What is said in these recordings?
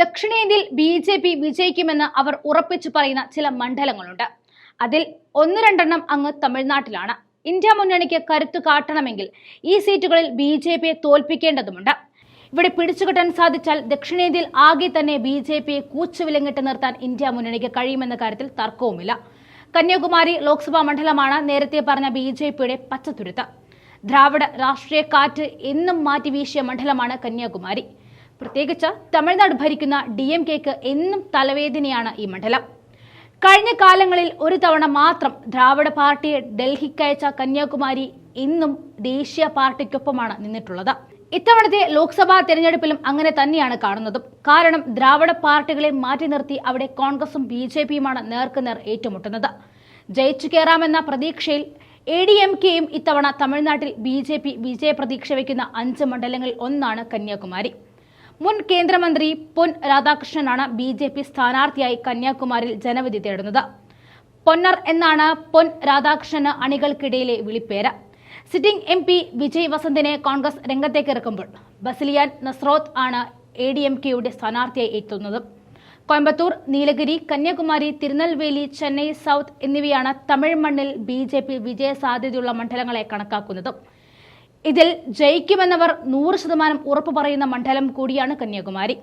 ദക്ഷിണേന്ത്യയിൽ B J P വിജയിക്കുമെന്ന് അവർ ഉറപ്പിച്ചു പറയുന്ന ചില മണ്ഡലങ്ങളുണ്ട്. അതിൽ ഒന്ന് രണ്ടെണ്ണം അങ്ങ് തമിഴ്നാട്ടിലാണ്. ഇന്ത്യ മുന്നണിക്ക് കരുത്തു കാട്ടണമെങ്കിൽ ഈ സീറ്റുകളിൽ ബി ജെ പിയെ തോൽപ്പിക്കേണ്ടതുണ്ട് ഇവിടെ പിടിച്ചുകെട്ടാൻ സാധിച്ചാൽ ദക്ഷിണേന്ത്യയിൽ ആകെ തന്നെ ബി ജെ പിയെ കൂച്ചുവിലങ്ങിട്ട് നിർത്താൻ ഇന്ത്യ മുന്നണിക്ക് കഴിയുമെന്ന കാര്യത്തിൽ തർക്കവുമില്ല. കന്യാകുമാരി ലോക്സഭാ മണ്ഡലമാണ് നേരത്തെ പറഞ്ഞ ബി ജെ പിയുടെ പച്ചത്തുരുത്ത്. ദ്രാവിഡ രാഷ്ട്രീയ കാറ്റ് എന്നും മാറ്റി വീശിയ മണ്ഡലമാണ് കന്യാകുമാരി. പ്രത്യേകിച്ച് തമിഴ്നാട് ഭരിക്കുന്ന ഡി എം കെക്ക് എന്നും തലവേദനയാണ് ഈ മണ്ഡലം. കഴിഞ്ഞ കാലങ്ങളിൽ ഒരു തവണ മാത്രം ദ്രാവിഡ പാർട്ടിയെ ഡൽഹിക്കയച്ച കന്യാകുമാരി ഇന്നും ദേശീയ പാർട്ടിക്കൊപ്പമാണ് നിന്നിട്ടുള്ളത്. ഇത്തവണത്തെ ലോക്സഭാ തെരഞ്ഞെടുപ്പിലും അങ്ങനെ തന്നെയാണ് കാണുന്നതും. കാരണം ദ്രാവിഡ പാർട്ടികളെ മാറ്റി നിർത്തി അവിടെ കോൺഗ്രസും ബി ജെ പിയുമാണ് നേർക്കുനേർ ഏറ്റുമുട്ടുന്നത്. ജയിച്ചു കയറാമെന്ന പ്രതീക്ഷയിൽ എ ഡി എം കെയും ഇത്തവണ തമിഴ്നാട്ടിൽ ബി ജെ പി വിജയപ്രതീക്ഷ വയ്ക്കുന്ന അഞ്ച് മണ്ഡലങ്ങളിൽ ഒന്നാണ് കന്യാകുമാരി. മുൻ കേന്ദ്രമന്ത്രി പൊൻ രാധാകൃഷ്ണനാണ് ബി ജെ പി സ്ഥാനാർത്ഥിയായി കന്യാകുമാരിയിൽ ജനവിധി തേടുന്നത്. പൊന്നർ എന്നാണ് പൊൻ രാധാകൃഷ്ണന് അണികൾക്കിടയിലെ വിളിപ്പേര്. സിറ്റിംഗ് എം പി വിജയ് വസന്തിനെ കോൺഗ്രസ് രംഗത്തേക്ക് ഇറക്കുമ്പോൾ ബസിലിയാൻ നസ്രോത്ത് ആണ് എ ഡി എം കെയുടെ സ്ഥാനാർത്ഥിയായി എത്തുന്നത്. കോയമ്പത്തൂർ നീലഗിരി കന്യാകുമാരി തിരുനെൽവേലി ചെന്നൈ സൗത്ത് എന്നിവയാണ് തമിഴ് മണ്ണിൽ ബി ജെ പി വിജയ സാധ്യതയുള്ള മണ്ഡലങ്ങളെ കണക്കാക്കുന്നത്. ഇതിൽ ജയിക്കുമെന്നവർ നൂറ് ശതമാനം ഉറപ്പു പറയുന്ന മണ്ഡലം കൂടിയാണ് കന്യാകുമാരി.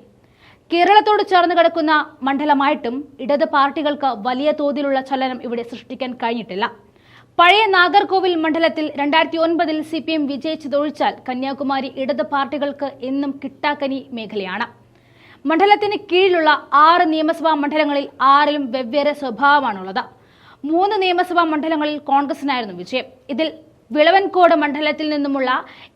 കേരളത്തോട് ചേർന്ന് കിടക്കുന്ന മണ്ഡലമായിട്ടും ഇടത് പാർട്ടികൾക്ക് വലിയ തോതിലുള്ള ചലനം ഇവിടെ സൃഷ്ടിക്കാൻ കഴിഞ്ഞിട്ടില്ല. പഴയ നാഗർകോവിൽ മണ്ഡലത്തിൽ രണ്ടായിരത്തി ഒൻപതിൽ സി പി എം വിജയിച്ചതൊഴിച്ചാൽ കന്യാകുമാരി ഇടത് പാർട്ടികൾക്ക് എന്നും കിട്ടാക്കനി മേഖലയാണ്. മണ്ഡലത്തിന് കീഴിലുള്ള ആറ് നിയമസഭാ മണ്ഡലങ്ങളിൽ ആറിലും വെവ്വേറെ സ്വഭാവമാണുള്ളത്. മൂന്ന് നിയമസഭാ മണ്ഡലങ്ങളിൽ കോൺഗ്രസിനായിരുന്നു വിജയം. ഇതിൽ വിളവൻകോട് മണ്ഡലത്തിൽ നിന്നുമുള്ള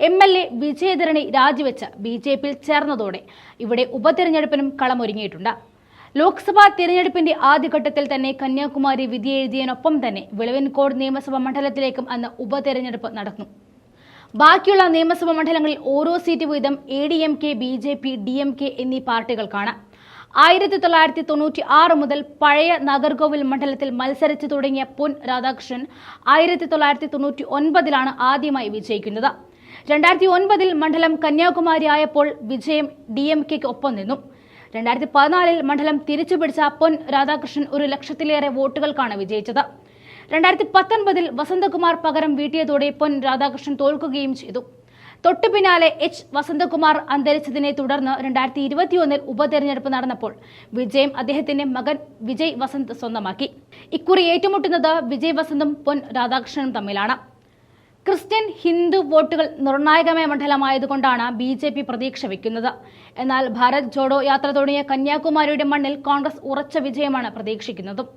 എം എൽ എ വിജയധരണി രാജിവെച്ച് ബി ജെ പിയിൽ ചേർന്നതോടെ ഇവിടെ ഉപതെരഞ്ഞെടുപ്പിനും കളമൊരുങ്ങിയിട്ടുണ്ട്. ലോക്സഭാ തിരഞ്ഞെടുപ്പിന്റെ ആദ്യഘട്ടത്തിൽ തന്നെ കന്യാകുമാരി വിധി എഴുതിയതിനൊപ്പം തന്നെ വിളവൻകോട് നിയമസഭാ മണ്ഡലത്തിലേക്കും അന്ന് ഉപതെരഞ്ഞെടുപ്പ് നടന്നു. ബാക്കിയുള്ള നിയമസഭാ മണ്ഡലങ്ങളിൽ ഓരോ സീറ്റ് വീതം A D M K B J P D M K എന്നീ പാർട്ടികൾക്കാണ്. ആയിരത്തി തൊള്ളായിരത്തി തൊണ്ണൂറ്റി ആറ് മുതൽ പഴയ നാഗർകോവിൽ മണ്ഡലത്തിൽ മത്സരിച്ചു തുടങ്ങിയ പൊൻ രാധാകൃഷ്ണൻ ആയിരത്തി തൊള്ളായിരത്തി തൊണ്ണൂറ്റി ഒൻപതിലാണ് ആദ്യമായി വിജയിക്കുന്നത്. രണ്ടായിരത്തി ഒൻപതിൽ മണ്ഡലം കന്യാകുമാരി ആയപ്പോൾ വിജയം ഡി എം കെക്ക് ഒപ്പം നിന്നു. രണ്ടായിരത്തി പതിനാലിൽ മണ്ഡലം തിരിച്ചുപിടിച്ച പൊൻ രാധാകൃഷ്ണൻ ഒരു ലക്ഷത്തിലേറെ വോട്ടുകൾക്കാണ് വിജയിച്ചത്. രണ്ടായിരത്തി പത്തൊൻപതിൽ വസന്തകുമാർ പകരം വീട്ടിയതോടെ പൊൻ രാധാകൃഷ്ണൻ തോൽക്കുകയും ചെയ്തു. തൊട്ടു പിന്നാലെ എച്ച് വസന്തകുമാർ അന്തരിച്ചതിനെ തുടർന്ന് രണ്ടായിരത്തി ഇരുപത്തിയൊന്നിൽ ഉപതെരഞ്ഞെടുപ്പ് നടന്നപ്പോൾ വിജയം അദ്ദേഹത്തിന്റെ മകൻ വിജയ് വസന്ത് സ്വന്തമാക്കി. ഇക്കുറി ഏറ്റുമുട്ടുന്നത് വിജയ് വസന്തും പൊൻ രാധാകൃഷ്ണനും തമ്മിലാണ്. ക്രിസ്ത്യൻ ഹിന്ദു വോട്ടുകൾ നിർണായകമായ മണ്ഡലമായതുകൊണ്ടാണ് ബി ജെ പി പ്രതീക്ഷ വയ്ക്കുന്നത് എന്നാൽ ഭാരത് ജോഡോ യാത്ര തുടങ്ങിയ കന്യാകുമാരിയുടെ മണ്ണിൽ കോൺഗ്രസ് ഉറച്ച വിജയമാണ് പ്രതീക്ഷിക്കുന്നതും.